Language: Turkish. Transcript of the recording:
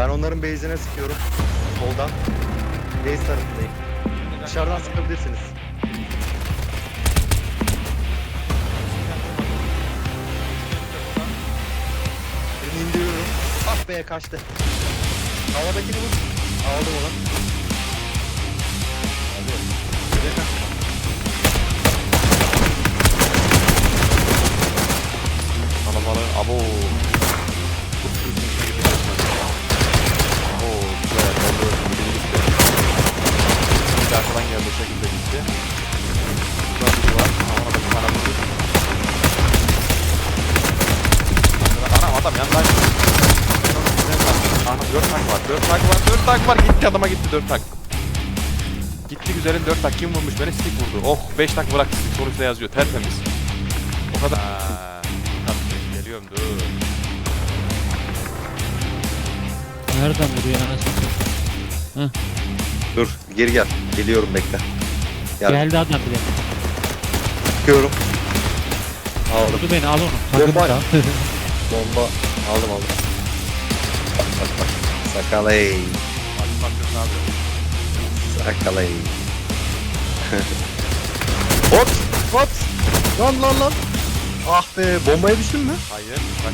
Ben onların base'ine sıkıyorum. Soldan. Base tarafındayım. Dışarıdan sıkabilirsiniz. Birini. Ah be kaçtı. Havadakini vur. Aldım onu. Kalabalığın abo. Adam yandan. Anam 4 tak var. 4 tak var. 4 tak var. Gitti adama gitti 4 tak. Gitti güzelim 4 tak. Kim vurmuş beni? Stick vurdu. Oh 5 tak bırak. Stick sonuçta yazıyor. Tertemiz. O kadar. Aa, tabii, geliyorum dur. Nereden vuruyor anasını? Dur geri gel. Geliyorum bekle. Gel. Geldi adam bile. Sıkıyorum. Aldım. Vurdu beni al onu. Bomba. Bomba aldım aldım. Bak bak bak. Sakalay. Bak bak ne yapıyor? Sakalay. Hop! Hop! Lan lan lan! Ah be bombaya düştün mü? Hayır. Bak.